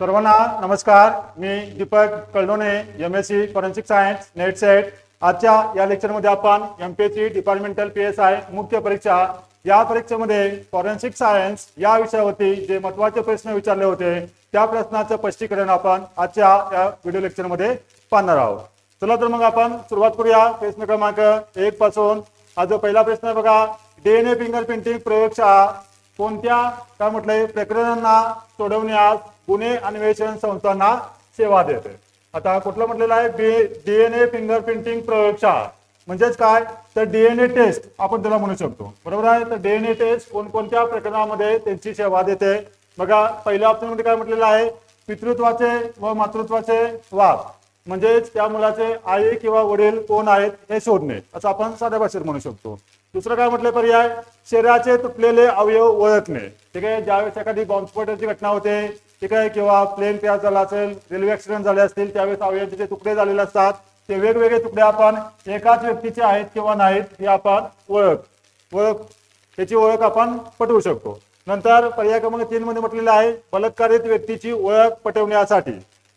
सर्वांना नमस्कार. मी Deepak Kaldone M S C forensic science NET SET आजच्या या लेक्चरमध्ये आपण M P S C departmental P S I मुख्य परीक्षा या परीक्षेमध्ये फॉरेन्सिक सायन्स या विषयावरती जे महत्त्वाचे प्रश्न विचारले होते त्या प्रश्नाचं स्पष्टीकरण आपण आजच्या या व्हिडिओ लेक्चरमध्ये पाहणार आहोत. चला तर मग आपण सुरुवात करूया. प्रश्न क्रमांक एक पासून. हा जो पहिला प्रश्न आहे बघा डीएनए फिंगर प्रिंटिंग प्रयोगशाळा कोणत्या काय म्हटलंय प्रकरणांना सोडवण्यास पुणे अन्वेषण संस्थांना सेवा देते. आता कुठलं म्हटलेलं आहे? डीएनए फिंगर प्रिंटिंग प्रयोगशाळा. म्हणजेच काय? तर डीएनए टेस्ट आपण त्याला म्हणू शकतो. बरोबर आहे? तर डीएनए टेस्ट कोणकोणत्या प्रकरणामध्ये त्यांची सेवा देते? बघा पहिल्या ऑप्शनमध्ये काय म्हटलेलं आहे? पितृत्वाचे व मातृत्वाचे वाद. म्हणजेच त्या मुलाचे आई किंवा वडील कोण आहेत हे शोधणे. असं आपण साध्या भाषेत म्हणू शकतो. दुसरं काय म्हटलं पर्याय शरीराचे तुटलेले अवयव ओळखणे. ठीक आहे? ज्यावेळेस एखादी बॉम्बस्फोटाची घटना होते ठीक आहे किंवा प्लेन क्रॅश झाला असेल रेल्वे ऍक्सिडेंट झाले असतील त्यावेळेस अवयवाचे जे तुकडे झालेले असतात ते वेगवेगळे तुकडे आपण एकाच व्यक्तीचे आहेत किंवा नाहीत हे आपण ओळख ओळख त्याची ओळख आपण पटवू शकतो. नंतर पर्याय क्रमांक तीन मध्ये म्हटलेलं आहे बलात्कारित व्यक्तीची ओळख पटवण्यासाठी.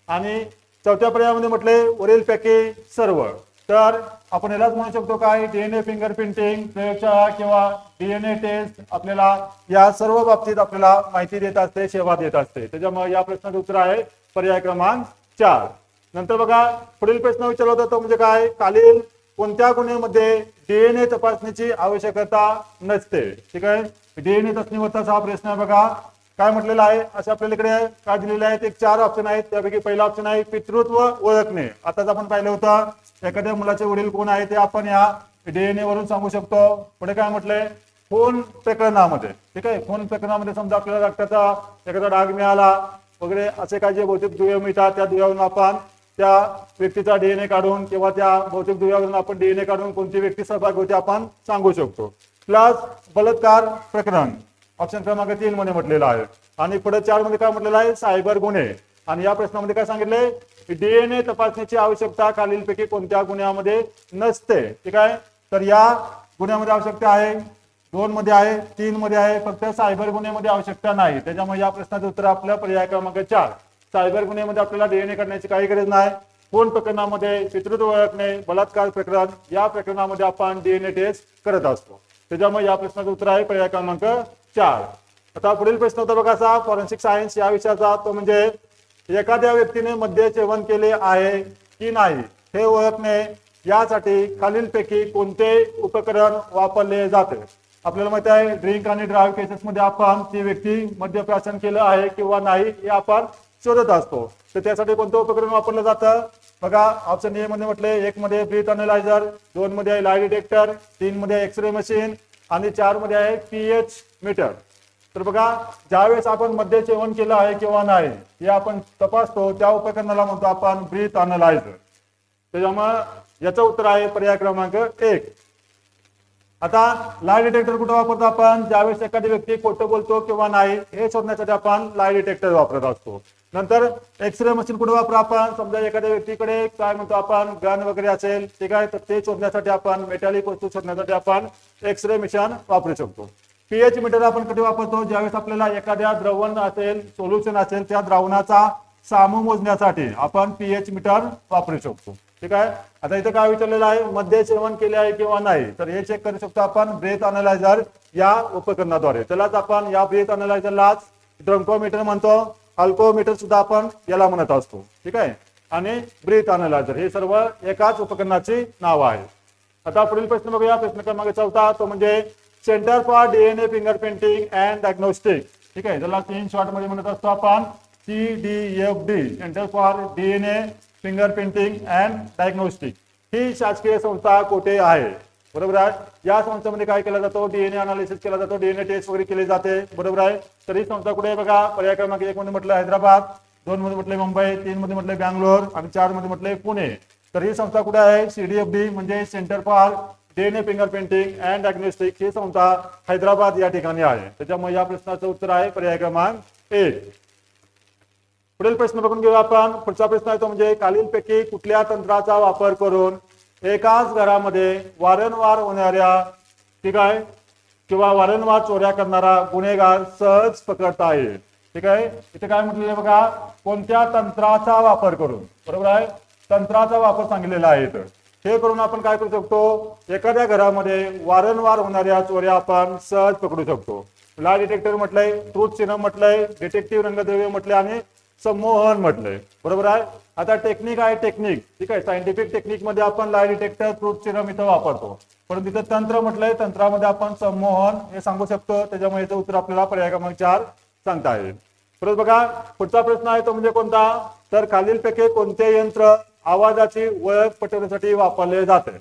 आणि चौथ्या पर्यायामध्ये म्हटले वरील वरीलपैकी सर्व. तर आपण यालाच म्हणू शकतो काय? डीएनए फिंगर प्रिंटिंग प्रयोगशाळा किंवा डीएनए टेस्ट आपल्याला या सर्व बाबतीत आपल्याला माहिती देत असते सेवा देत असते. त्याच्यामुळे या प्रश्नाचं उत्तर आहे पर्याय क्रमांक चार. नंतर बघा पुढील प्रश्न विचारला होता तो म्हणजे काय? खालील कोणत्या गुन्ह्यामध्ये डीएनए तपासणीची आवश्यकता नसते? ठीक आहे? डीएनए चाचणीवरचा हा प्रश्न आहे बघा. काय म्हटलेलं आहे? असं आपल्याला इकडे काय दिलेले आहेत एक चार ऑप्शन आहेत. त्यापैकी पहिला ऑप्शन आहे पितृत्व ओळखणे. आताच आपण पाहिलं होतं एखाद्या मुलाचे वडील कोण आहे ते आपण या डीएनए वरून सांगू शकतो. पुढे काय म्हटलंय फोन प्रकरणामध्ये. ठीक आहे? फोन प्रकरणामध्ये समजा आपल्याला रक्ताचा एखादा डाग मिळाला वगैरे असे काही जे भौतिक दुवे मिळतात त्या दुव्यावरून आपण त्या व्यक्तीचा डीएनए काढून किंवा त्या भौतिक दुव्यावरून आपण डीएनए काढून कोणती व्यक्ती सहभाग होती आपण सांगू शकतो. प्लस बलात्कार प्रकरण. ऑप्शन क्रमांक तीन मध्ये म्हटलेलं आहे. आणि पुढे चारमध्ये काय म्हटलेलं आहे? सायबर गुन्हे. आणि या प्रश्नामध्ये काय सांगितले? डीएनए तपासणीची आवश्यकता खालीलपैकी कोणत्या गुन्ह्यामध्ये नसते. ठीक आहे? तर या गुन्ह्यामध्ये आवश्यकता आहे. दोन मध्ये आहे तीन मध्ये आहे फक्त सायबर गुन्ह्यामध्ये आवश्यकता नाही. त्याच्यामुळे या प्रश्नाचं उत्तर आपलं पर्याय क्रमांक चार. सायबर गुन्ह्यामध्ये आपल्याला डीएनए करण्याची काही गरज नाही. फोन प्रकरणामध्ये पितृत्व ओळखणे बलात्कार प्रकरण या प्रकरणामध्ये आपण डीएनए टेस्ट करत असतो. त्याच्यामुळे या प्रश्नाचं उत्तर आहे पर्याय क्रमांक चार. आता पुढील प्रश्न होता बघा फॉरेन्सिक सायन्स या विषयाचा. तो म्हणजे एखाद्या व्यक्तीने मद्य सेवन केले आहे की नाही हे ओळखणे यासाठी खालीलपैकी कोणते उपकरण वापरले जाते? आपल्याला माहिती आहे ड्रिंक आणि ड्राईव्ह केसेसमध्ये आपण ती व्यक्ती मद्यप्राशन केलं आहे किंवा नाही हे आपण शोधत असतो. तर त्यासाठी कोणतं उपकरण वापरलं जातं? बघा ऑप्शन ए मध्ये म्हटले एक मध्ये ब्रीथ अनालायझर दोन मध्ये लाय डिटेक्टर तीन मध्ये एक्सरे मशीन आणि चारमध्ये आहे पीएच मीटर तर बघा ज्यावेळेस आपण मध्य सेवन केलं आहे किंवा नाही हे आपण तपासतो त्या उपकरणाला म्हणतो आपण ब्रीथ अनलायझर त्याच्यामुळे याचं उत्तर आहे पर्याय क्रमांक एक. आता लाय डिटेक्टर कुठं वापरतो आपण? ज्यावेळेस एखादी व्यक्ती खोटं बोलतो किंवा नाही हे शोधण्यासाठी आपण लाय डिटेक्टर वापरत असतो. नंतर एक्सरे मशीन कुठं वापरू आपण? समजा एखाद्या व्यक्तीकडे काय म्हणतो आपण? गन वगैरे असेल ठीक आहे तर ते शोधण्यासाठी आपण मेटॅलिक वस्तू शोधण्यासाठी आपण एक्सरे मिशन वापरू शकतो. पीएच मीटर आपण कधी वापरतो? ज्यावेळेस आपल्याला एखाद्या द्रवण असेल सोल्युशन असेल त्या द्रावणाचा सामू मोजण्यासाठी आपण पीएच मीटर वापरू शकतो. ठीक आहे? आता इथं काय विचारलेलं आहे? मध्ये सेवन केले आहे किंवा नाही? तर हे चेक करू शकतो आपण ब्रेथ अनालायझर या उपकरणाद्वारे. त्यालाच आपण या ब्रेथ अनालायझरलाच ड्रंकोमीटर म्हणतो. अल्कोमीटर सुद्धा आपण याला म्हणत असतो. ठीक आहे? आणि ब्रेथ अनालायझर हे सर्व एकाच उपकरणाची नाव आहे आता पुढील प्रश्न बघूया. प्रश्न क्रमांक चौथा तो म्हणजे centre for DNA fingerprinting and diagnostic ठीक आहे? त्याला तीन शॉर्टमध्ये म्हणत असतो आपण C D F D centre for DNA fingerprinting and diagnostic ही शासकीय संस्था कोठे आहे? बरोबर आहे? या संस्थेमध्ये काय केला जातो? डीएनए अनालिसिस केला जातो. डीएनए टेस्ट वगैरे केली जाते. बरोबर आहे? तर ही संस्था कुठे आहे बघा? पर्याय क्रमांक एक मध्ये म्हटलं हैदराबाद दोन मध्ये म्हटले मुंबई तीन मध्ये म्हटले बँगलोर आणि चारमध्ये म्हटले पुणे. तर ही संस्था कुठे आहे? सीडीएफडी म्हणजे centre for DNA fingerprinting and diagnostic ही संस्था हैदराबाद या ठिकाणी आहे. त्याच्यामुळे या प्रश्नाचं उत्तर आहे पर्याय क्रमांक एक पुढील प्रश्न बघून घेऊया आपण. पुढचा प्रश्न आहे तो म्हणजे खालीलपैकी कुठल्या तंत्राचा वापर करून एकाच घरामध्ये वारंवार होणाऱ्या ठीक आहे किंवा वारंवार चोऱ्या करणारा गुन्हेगार सहज पकडता येईल. ठीक आहे? इथे काय म्हटलेलं बघा? कोणत्या तंत्राचा वापर करून. बरोबर आहे? तंत्राचा वापर सांगितलेला आहे इथं. हे करून आपण काय करू शकतो? एखाद्या घरामध्ये वारंवार होणाऱ्या चोऱ्या आपण सहज पकडू शकतो. ला डिटेक्टर म्हटलंय ट्रूथ चिन्ह म्हटलंय डिटेक्टिव्ह रंगद्रव्य म्हटलंय आणि संमोहन म्हटलंय. बरोबर आहे? आता टेक्निक आहे टेक्निक ठीक आहे? सायंटिफिक टेक्निकमध्ये आपण लाय डिटेक्टर ट्रूथ सिरम इथं वापरतो. पण तिथं तंत्र म्हटलंय तंत्रामध्ये आपण संमोहन हे सांगू शकतो. त्याच्यामुळे याचं उत्तर आपल्याला पर्याय क्रमांक चार सांगता येईल. परत बघा पुढचा प्रश्न आहे तो म्हणजे कोणता? तर खालीलपैकी कोणते यंत्र आवाजाची ओळख पटवण्यासाठी वापरले जाते.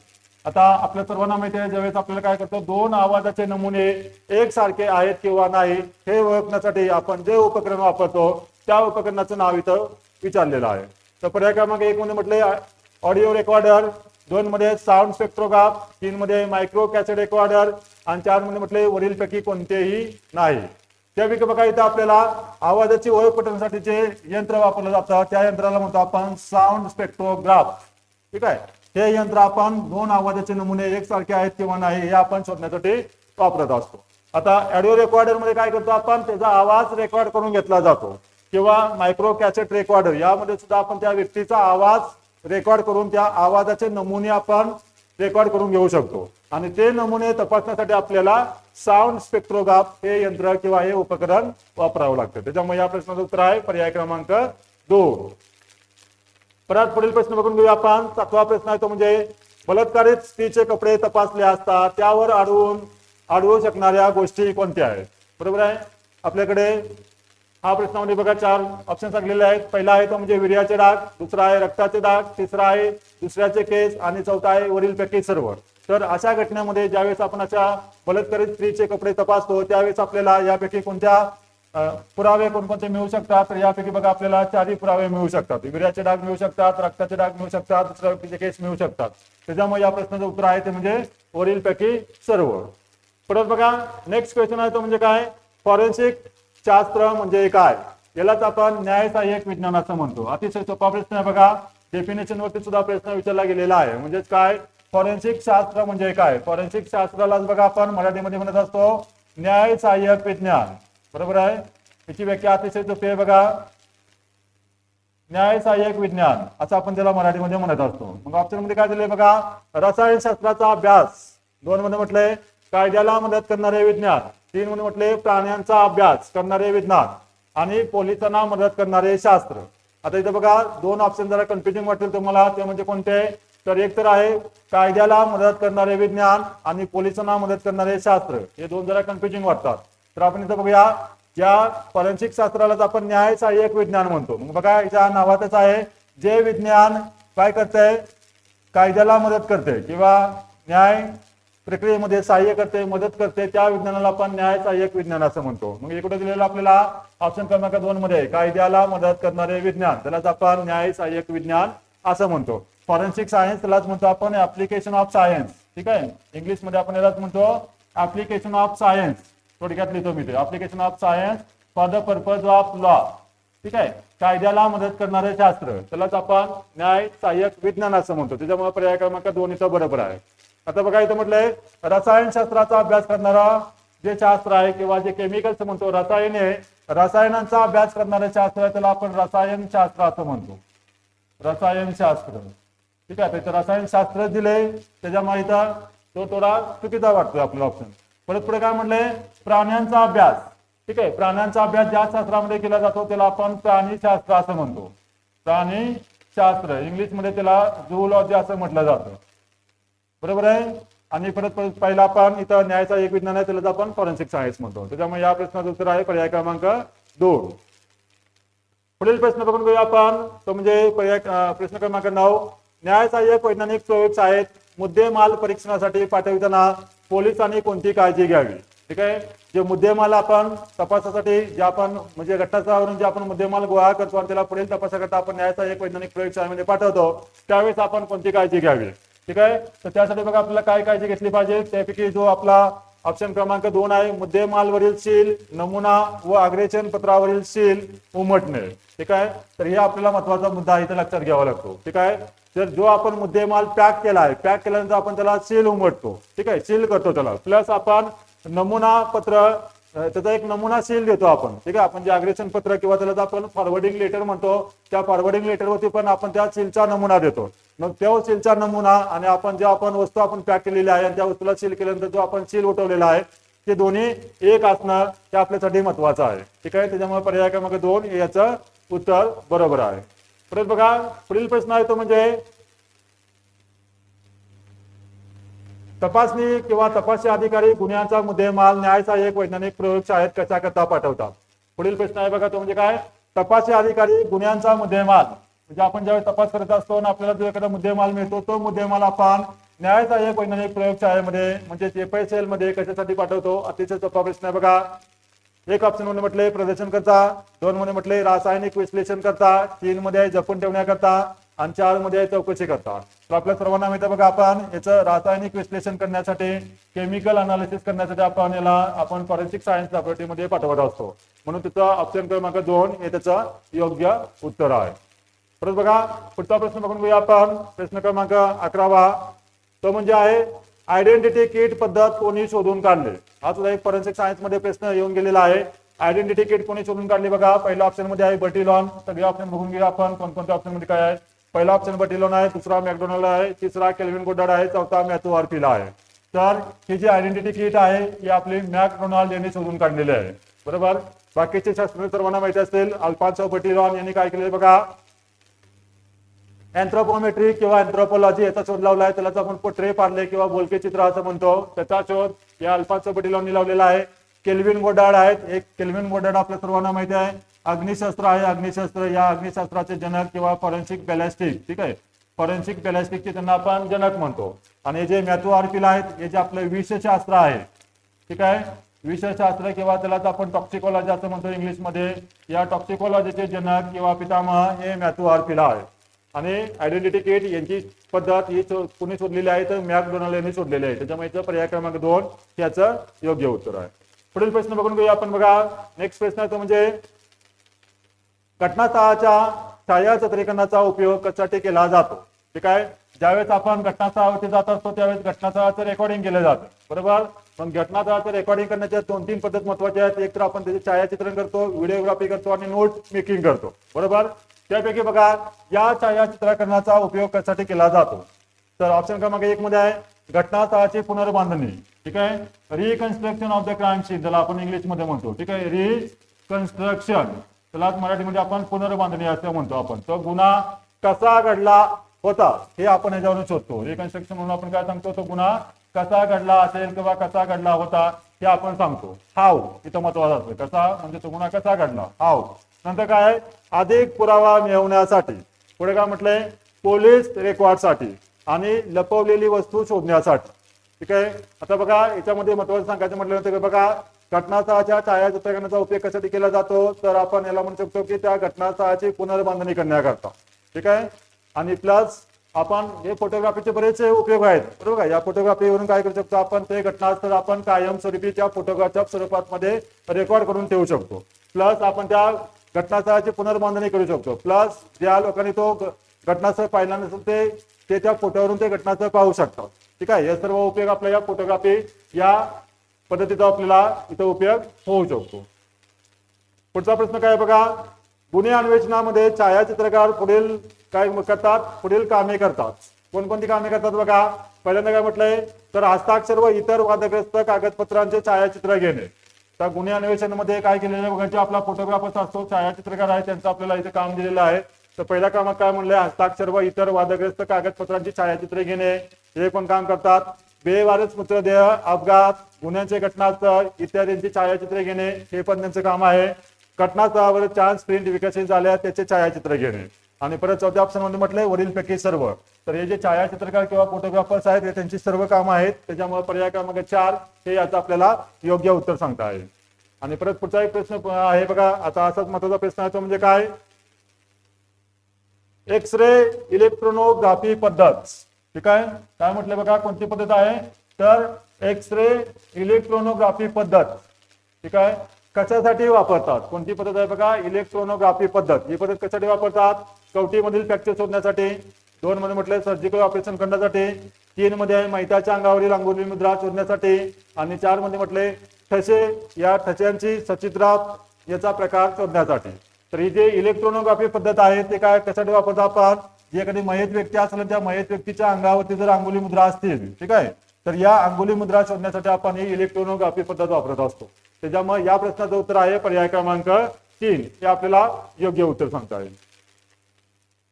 आता आपल्या सर्वांना माहिती आहे ज्यावेळेस आपल्याला काय करतो दोन आवाजाचे नमुने एकसारखे आहेत किंवा नाही हे ओळखण्यासाठी आपण जे उपकरण वापरतो त्या उपकरणाचं नाव इथं विचारलेलं आहे. तर पर्याय क्रमांक एक मध्ये म्हटले ऑडिओ रेकॉर्डर दोन मध्ये साऊंड स्पेक्ट्रोग्राफ तीन मध्ये मायक्रो कॅसेट रेकॉर्डर आणि चारमध्ये म्हटले वरीलपैकी कोणतेही नाही. त्यापैकी बघा इथं आपल्याला आवाजाची ओळख पटवण्यासाठी जे यंत्र वापरलं जातं. त्या यंत्राला म्हणतो आपण साऊंड स्पेक्ट्रोग्राफ ठीक आहे? हे यंत्र आपण दोन आवाजाचे नमुने एकसारखे आहेत किंवा नाही हे आपण शोधण्यासाठी वापरत असतो. आता ऑडिओ रेकॉर्डरमध्ये काय करतो आपण? त्याचा आवाज रेकॉर्ड करून घेतला जातो. किंवा मायक्रो कॅसेट रेकॉर्डर यामध्ये सुद्धा आपण त्या व्यक्तीचा आवाज रेकॉर्ड करून त्या आवाजाचे नमुने आपण रेकॉर्ड करून घेऊ शकतो. आणि ते नमुने तपासण्यासाठी आपल्याला साऊंड स्पेक्ट्रोग्राफ हे यंत्र किंवा हे उपकरण वापरावं लागतं. त्याच्यामुळे या प्रश्नाचं उत्तर आहे पर्याय क्रमांक दोन. परत पुढील प्रश्न बघून घेऊया आपण. सातवा प्रश्न आहे तो म्हणजे बलात्कारित स्त्रीचे कपडे तपासले असता त्यावर अडवून अडवू शकणाऱ्या गोष्टी कोणत्या आहेत? बरोबर आहे? आपल्याकडे हा प्रश्नामध्ये म्हणजे बघा चार ऑप्शन सांगलेले आहेत. पहिला आहे तो म्हणजे विर्याचे डाग दुसरा आहे रक्ताचे डाग तिसरा आहे दुसऱ्याचे केस आणि चौथा आहे वरीलपैकी सर्व. तर अशा घटनेमध्ये ज्यावेळेस आपण अशा बलात्कारित स्त्रीचे कपडे तपासतो त्यावेळेस आपल्याला यापैकी कोणत्या पुरावे कोणकोणते मिळू शकतात? तर यापैकी बघा आपल्याला चारही पुरावे मिळू शकतात. विर्याचे डाग मिळू शकतात रक्ताचे डाग मिळू शकतात दुसऱ्या व्यक्तीचे केस मिळू शकतात. त्याच्यामुळे या प्रश्नाचं उत्तर आहे ते म्हणजे वरीलपैकी सर्व. परत बघा नेक्स्ट क्वेश्चन आहे तो म्हणजे काय? फॉरेन्सिक शास्त्र म्हणजे काय? यालाच आपण न्याय सहाय्यक विज्ञान असं म्हणतो. अतिशय सोपा प्रश्न आहे बघा. डेफिनेशन वरती सुद्धा प्रश्न विचारला गेलेला आहे. म्हणजेच काय? फॉरेन्सिक शास्त्र म्हणजे काय? फॉरेन्सिक शास्त्रालाच बघा आपण मराठीमध्ये म्हणत असतो न्याय सहाय्यक विज्ञान. बरोबर आहे? याची व्याख्या अतिशय सोपी आहे बघा. न्याय सहाय्यक विज्ञान. असं आपण त्याला मराठीमध्ये म्हणत असतो. मग ऑप्शनमध्ये काय दिले बघा? रसायनशास्त्राचा अभ्यास. दोन मध्ये म्हटलंय कायद्याला मदत करणारे विज्ञान. तीन मध्ये म्हटले प्राण्यांचा अभ्यास करणारे विज्ञान आणि पोलिसांना मदत करणारे शास्त्र. आता इथे बघा दोन ऑप्शन जरा कन्फ्युजिंग वाटेल तुम्हाला. ते म्हणजे कोणते? तर एक तर आहे कायद्याला मदत करणारे विज्ञान आणि पोलिसांना मदत करणारे शास्त्र. हे दोन जरा कन्फ्युजिंग वाटतात. तर आपण इथं बघूया या फॉरेन्सिक शास्त्रालाच आपण न्याय सहाय्यक विज्ञान म्हणतो. मग बघा याच्या नावातच आहे जे विज्ञान काय करतंय? कायद्याला मदत करते किंवा न्याय प्रक्रियेमध्ये सहाय्य करते मदत करते त्या विज्ञानाला आपण न्याय सहाय्यक विज्ञान असं म्हणतो. मग इकडे दिलेलं आपल्याला ऑप्शन क्रमांक दोन मध्ये कायद्याला मदत करणारे विज्ञान त्यालाच आपण न्याय सहाय्यक विज्ञान असं म्हणतो. फॉरेन्सिक सायन्स त्यालाच म्हणतो आपण ऍप्लिकेशन ऑफ सायन्स ठीक आहे? इंग्लिशमध्ये आपण यालाच म्हणतो ऍप्लिकेशन ऑफ सायन्स थोडक्यात लिहितो मी ते. Application of science for the purpose of law ठीक आहे? कायद्याला मदत करणारे शास्त्र त्यालाच आपण न्याय सहाय्यक विज्ञान असं म्हणतो. त्याच्यामुळे पर्याय क्रमांक दोन्हीचा बरोबर आहे. आता बघा इथं म्हटलंय रसायनशास्त्राचा अभ्यास करणारा जे शास्त्र आहे किंवा जे केमिकल्स म्हणतो रसायन आहे रसायनांचा अभ्यास करणारे शास्त्र आहे त्याला आपण रसायन शास्त्र असं म्हणतो. रसायनशास्त्र. ठीक आहे रसायन रसायनशास्त्र दिले त्याच्यामुळे इथं तो थोडा चुकीचा वाटतोय आपला ऑप्शन परत पुढे काय म्हणलंय प्राण्यांचा अभ्यास. ठीक आहे प्राण्यांचा अभ्यास ज्या शास्त्रामध्ये केला जातो त्याला आपण प्राणीशास्त्र असं म्हणतो. प्राणीशास्त्र इंग्लिशमध्ये त्याला झुओलॉजी असं म्हटलं जातं. बरोबर आहे? आणि परत परत पहिला आपण इथं न्यायाचा एक विज्ञान आहे त्याला आपण फॉरेन्सिक सायन्स म्हणतो. त्याच्यामुळे या प्रश्नाचं उत्तर आहे पर्याय क्रमांक दोन. पुढील प्रश्न बघून घेऊया आपण. तो म्हणजे पर्याय प्रश्न क्रमांक नऊ. न्यायसहाय्यक वैज्ञानिक वैज्ञानिक आहेत मुद्देमाल परीक्षणासाठी पाठविताना पोलिसांनी कोणती काळजी घ्यावी? ठीक आहे? जे मुद्देमाल आपण तपासासाठी जे आपण म्हणजे घटनास्थळावरून जे आपण मुद्देमाल गोळा करतो आणि त्याला पुढील तपासाकरता आपण न्यायाचा एक वैज्ञानिक प्रयोगशाळेमध्ये पाठवतो त्यावेळेस आपण कोणती काळजी घ्यावी? ठीक आहे? तर त्यासाठी बघा आपल्याला काय काळजी घेतली पाहिजे? त्यापैकी जो आपला ऑप्शन क्रमांक दोन आहे मुद्देमालवरील सील नमुना व अग्रेचन पत्रावरील सील उमटणे ठीक आहे? तर हे आपल्याला महत्त्वाचा मुद्दा इथे लक्षात घ्यावा लागतो. ठीक आहे? तर जो आपण मुद्देमाल पॅक केला आहे पॅक केल्यानंतर आपण त्याला सील उमटतो. ठीक आहे? सील करतो त्याला. प्लस आपण नमुना पत्र त्याचा एक नमुना सील देतो आपण. ठीक आहे? आपण जे अग्रेशन पत्र किंवा त्याला आपण फॉरवर्डिंग लेटर म्हणतो त्या फॉरवर्डिंग लेटरवरती पण आपण त्या सीलचा नमुना देतो. मग त्या सीलचा नमुना आणि आपण ज्या आपण वस्तू आपण पॅक केलेली आहे त्या वस्तूला सील केल्यानंतर जो आपण सील उठवलेला आहे ते दोन्ही एक असणं हे आपल्यासाठी महत्वाचं आहे. ठीक आहे? त्याच्यामुळे पर्याय क्रमांक दोन याचं उत्तर बरोबर आहे. परत बघा पुढील प्रश्न आहे तो म्हणजे तपासणी किंवा तपासणी अधिकारी गुन्ह्याचा मुद्देमाल न्यायचा एक वैज्ञानिक प्रयोगशाळेत कशा करता पाठवतात? पुढील प्रश्न आहे बघा तो म्हणजे काय? तपासणी अधिकारी गुन्ह्यांचा मुद्देमाल. म्हणजे आपण ज्यावेळी तपास करत असतो आणि आपल्याला जो एखादा मुद्देमाल मिळतो तो मुद्देमाल आपण न्यायाचा एक वैज्ञानिक प्रयोगशाळेमध्ये म्हणजे एफआयसीएलमध्ये कशासाठी पाठवतो अतिशय सोपा प्रश्न आहे बघा. एक ऑप्शनमध्ये म्हटले प्रदर्शन करता. दोन मध्ये म्हटले रासायनिक विश्लेषण करता. तीन मध्ये आहे जपून ठेवण्याकरता आणि चारमध्ये आहे चौकशी करता. तर आपल्या सर्वांना माहिती बघा आपण याचं रासायनिक विश्लेषण करण्यासाठी केमिकल अनालिसिस करण्यासाठी आपण याला आपण फॉरेन्सिक सायन्स लॅबोरेटरीमध्ये पाठवत असतो. म्हणून त्याचा ऑप्शन क्रमांक दोन हे त्याचं योग्य उत्तर आहे. परत बघा पुढचा प्रश्न बघून घेऊया आपण. प्रश्न क्रमांक अकरावा. तो म्हणजे आहे आयडेंटिटी किट पद्धत कोणी शोधून काढले? हा सुद्धा एक फॉरेन्सिक सायन्समध्ये प्रश्न येऊन गेलेला आहे. आयडेंटिटी किट कोणी शोधून काढली बघा? पहिल्या ऑप्शनमध्ये आहे बटिलॉन. सगळे ऑप्शन बघून घेऊया आपण कोणकोणत्या ऑप्शनमध्ये काय आहे. पहिला ऑप्शन बटीलॉन आहे दुसरा मॅकडोनल्ड आहे तिसरा केल्विन गोडाड आहे चौथा मॅथू आरपीला आहे. तर ही जी आयडेंटिटी किट आहे ही आपली मॅकडोनाल्ड यांनी शोधून काढलेली आहे. बरोबर? बाकीचे शास्त्रज्ञ सर्वांना माहिती असतील अल्फान्सो बटिलॉन यांनी काय केले बघा? अँथ्रोपोमेट्री किंवा अँथ्रोपॉलॉजी याचा शोध लावला आहे त्यालाच आपण पोट्रे पार्ले किंवा बोलके चित्र असं म्हणतो. त्याचा शोध या अल्फाचो बटीलॉननी लावलेला आहे. केल्विन गोडाड आहेत. एक केल्विन गोडाड आपल्या सर्वांना माहिती आहे. अग्निशास्त्र आहे. अग्निशास्त्र या अग्निशास्त्राचे जनक किंवा फॉरेन्सिक बॅलॅस्टिक ठीक आहे? फॉरेन्सिक बॅलॅस्टिकचे त्यांना आपण जनक म्हणतो. आणि हे जे मॅथो आरपील आहेत हे जे आपलं विषशास्त्र आहे ठीक आहे? विषशास्त्र किंवा त्यालाच आपण टॉक्सिकॉलॉजी असं म्हणतो इंग्लिशमध्ये. या टॉक्सिकॉलॉजीचे जनक किंवा पितामह हे मॅथू आरपीला आहे आणि आयडेंटिटी किट यांची पद्धत ही शो- कोणी शोधलेली आहे तर मॅक डोनाल्ड यांनी शोधलेली आहे. त्याच्यामुळे पर्याय क्रमांक दोन याचं योग्य उत्तर आहे. पुढील प्रश्न बघून घेऊया आपण बघा. नेक्स्ट प्रश्न तो म्हणजे घटनास्थळाच्या छायाचित्रीकरणाचा उपयोग कशासाठी केला जातो? ठीक आहे? ज्यावेळेस आपण घटनास्थळावरती जात असतो त्यावेळेस घटनास्थळाचं रेकॉर्डिंग केलं जातं. बरोबर? पण घटनास्थळाचं रेकॉर्डिंग करण्याच्या दोन तीन पद्धत महत्त्वाच्या आहेत. एक तर आपण त्याचे छायाचित्रण करतो व्हिडिओग्राफी करतो आणि नोट मेकिंग करतो. बरोबर? त्यापैकी बघा या छायाचित्रीकरणाचा उपयोग कशासाठी केला जातो? तर ऑप्शन क्रमांक एक मध्ये आहे घटनास्थळाची पुनर्बांधणी. ठीक आहे? Reconstruction of the crime scene ज्याला आपण इंग्लिशमध्ये म्हणतो. ठीक आहे? रिकन्स्ट्रक्शन त्याला मराठीमध्ये आपण पुनर्बांधणी असं म्हणतो आपण. तो गुन्हा कसा घडला होता हे आपण याच्यावरून शोधतो. रिकन्स्ट्रक्शन म्हणून आपण काय सांगतो? तो गुन्हा कसा घडला असेल किंवा कसा घडला होता हे आपण सांगतो. हाव इथं महत्त्वाचा असतं. कसा? म्हणजे तो गुन्हा कसा घडला? हाव नंतर काय अधिक पुरावा मिळवण्यासाठी. पुढे काय म्हटलंय? पोलीस रेकॉर्डसाठी आणि लपवलेली वस्तू शोधण्यासाठी. ठीक आहे? आता बघा याच्यामध्ये महत्वाचं सांगायचं म्हटलं तर बघा घटनास्थळाच्या छायाचित्रीकरणाचा उपयोग कशासाठी केला जातो? तर आपण याला म्हणू शकतो की त्या घटनास्थळाची पुनर्बांधणी करण्याकरता. ठीक आहे? आणि प्लस आपण हे फोटोग्राफीचे बरेचसे उपयोग आहेत. बरोबर का? या फोटोग्राफीवरून काय करू शकतो आपण? ते घटनास्थळ आपण कायमस्वरूपी त्या फोटोग्राफच्या स्वरूपात मध्ये रेकॉर्ड करून ठेवू शकतो. प्लस आपण त्या घटनास्थळाची पुनर्बांधणी करू शकतो. प्लस ज्या लोकांनी तो घटनास्थळ पाहिला नसेल ते त्याच्या त्या फोटोवरून ते घटनास्थळ पाहू शकतात. ठीक आहे? हे सर्व उपयोग आपल्या या फोटोग्राफी या पद्धतीचा आपल्याला इथं उपयोग होऊ शकतो. पुढचा प्रश्न काय आहे बघा? गुन्हे अन्वेषणामध्ये छायाचित्रकार पुढील काय करतात? पुढील कामे करतात. कोणकोणती कामे करतात बघा? पहिल्यांदा काय म्हटलंय? तर हस्ताक्षर व इतर वादग्रस्त कागदपत्रांचे छायाचित्र घेणे. त्या गुन्हे अन्वेषणमध्ये काय केलेलं आहे? बघा जे आपला फोटोग्राफर असतो छायाचित्रकार आहे त्यांचं आपल्याला इथे काम दिलेलं आहे. तर पहिल्या कामात काय म्हणलंय हस्ताक्षर व इतर वादग्रस्त कागदपत्रांची छायाचित्रे घेणे. हे पण काम करतात? बेवारस मृतदेह अपघात गुन्ह्यांचे घटनास्थळ इत्यादींची छायाचित्रे घेणे. हे पण त्यांचं काम आहे. घटनास्थळावर चान्स प्रिंट विकसित झाल्या त्याचे छायाचित्र घेणे. आणि परत चौथ्या ऑप्शन म्हटलंय वरील पैकी सर्व. तर हे जे छायाचित्रकार किंवा फोटोग्राफर्स आहेत हे त्यांची सर्व कामं आहेत. त्याच्यामुळे पर्याय क्रमांक चार हे याचं आपल्याला योग्य उत्तर सांगता आहे आणि परत पुढचा एक प्रश्न आहे बघा आता असाच महत्त्वाचा प्रश्न आहे तो म्हणजे काय? एक्स रे इलेक्ट्रोनोग्राफी पद्धत. ठीक आहे? काय म्हटलं बघा कोणती पद्धत आहे? तर एक्स रे इलेक्ट्रोनोग्राफी पद्धत. ठीक आहे? कशासाठी वापरतात? कोणती पद्धत आहे बघा इलेक्ट्रोनोग्राफी पद्धत. ही पद्धत कशासाठी वापरतात? कवटीमधील फ्रॅक्चर शोधण्यासाठी. दोन मध्ये म्हटलं सर्जिकल ऑपरेशन करण्यासाठी. तीन मध्ये आहे मैताच्या अंगावरील अंगुली मुद्रा शोधण्यासाठी. आणि चारमध्ये म्हटले ठसे. या ठश्यांची सचित्रात याचा प्रकार शोधण्यासाठी. तर ही जे इलेक्ट्रोनोग्राफी पद्धत आहे ते काय कशासाठी वापरतो आपण? जे एखादी मयत व्यक्ती असेल त्या मयत व्यक्तीच्या अंगावरती जर अंगुली मुद्रा असतील ठीक आहे? तर या अंगुली मुद्रा शोधण्यासाठी आपण ही इलेक्ट्रोनोग्राफी पद्धत वापरत असतो. त्याच्यामुळे या प्रश्नाचं उत्तर आहे पर्याय क्रमांक तीन. हे आपल्याला योग्य उत्तर सांगता येईल.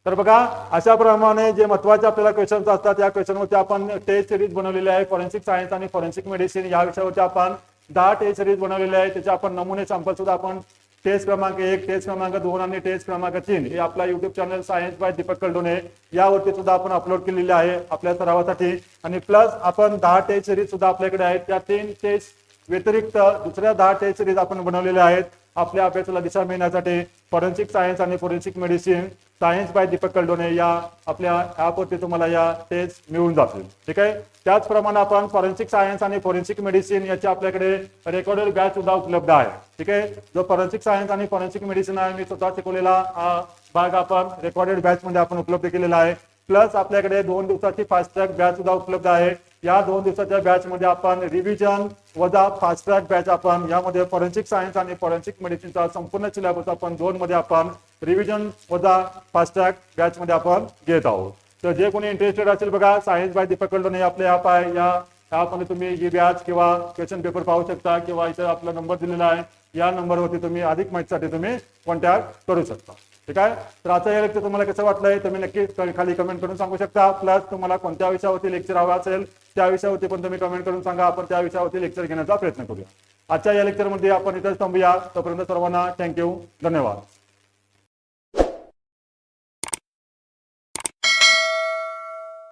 तर बघा अशा प्रमाणे जे महत्त्वाचे आपल्याला क्वेश्चन्स असतात या क्वेश्चनवरती आपण टेस्ट सिरीज बनवलेली आहे. फॉरेन्सिक सायन्स आणि फॉरेन्सिक मेडिसिन या विषयावरती आपण दहा टेस्ट सिरीज बनवलेले आहे त्याचे आपण नमुने सॅम्पल सुद्धा आपण टेस्ट क्रमांक एक टेस्ट क्रमांक दोन आणि टेस्ट क्रमांक तीन. हे आपला YouTube channel science by Deepak Kaldone यावरती सुद्धा आपण अपलोड केलेले आहे आपल्या सरावासाठी. आणि प्लस आपण दहा टेस्ट सिरीज सुद्धा आपल्याकडे आहेत. त्या तीन टेस्ट व्यतिरिक्त दुसऱ्या दहा टेस्ट सिरीज आपण बनवलेल्या आहेत. आपल्या अभ्यासाला दिशा मिळण्यासाठी फॉरेन्सिक सायन्स आणि forensic medicine science by Deepak Kaldone या आपल्या ॲपवरती तुम्हाला या टेस्ट मिळून जातील. ठीक आहे? त्याचप्रमाणे आपण फॉरेन्सिक सायन्स आणि फॉरेन्सिक मेडिसिन याची आपल्याकडे रेकॉर्डेड बॅच सुद्धा उपलब्ध आहे. ठीक आहे? जो फॉरेन्सिक सायन्स आणि फॉरेन्सिक मेडिसिन आहे मी स्वतः शिकवलेला हा भाग आपण रेकॉर्डेड बॅच मध्ये आपण उपलब्ध केलेला आहे. प्लस आपल्याकडे दोन दिवसाची फास्ट ट्रॅक बॅच सुद्धा उपलब्ध आहे. या दोन दिवसाच्या बॅच मध्ये आपण रिव्हिजन वजा फास्ट ट्रॅक बॅच आपण यामध्ये फॉरेन्सिक सायन्स आणि फॉरेन्सिक मेडिसिनचा संपूर्ण सिलेबस आपण दोन मध्ये आपण रिव्हिजन वजा फास्ट ट्रॅक बॅच मध्ये आपण घेत आहोत. तर जे कोणी इंटरेस्टेड असेल बघा सायन्स बाय दीपक आपले ॲप आहे. या ॲपमध्ये तुम्ही ही बॅच किंवा क्वेश्चन पेपर पाहू शकता किंवा इथे आपला नंबर दिलेला आहे. या नंबरवरती तुम्ही अधिक माहितीसाठी तुम्ही कॉन्टॅक्ट करू शकता. ठीक आहे तर आजचा हे लेक्चर तुम्हाला कसं वाटलंय? तुम्ही नक्की खाली कमेंट करून सांगू शकता. प्लस तुम्हाला कोणत्या विषयावरती लेक्चर हवा असेल त्या विषयावरती पण तुम्ही कमेंट करून सांगा. आपण त्या विषयावरती लेक्चर घेण्याचा प्रयत्न करूया. आजच्या या लेक्चरमध्ये आपण इथेच थांबूया. तोपर्यंत सर्वांना थँक्यू धन्यवाद.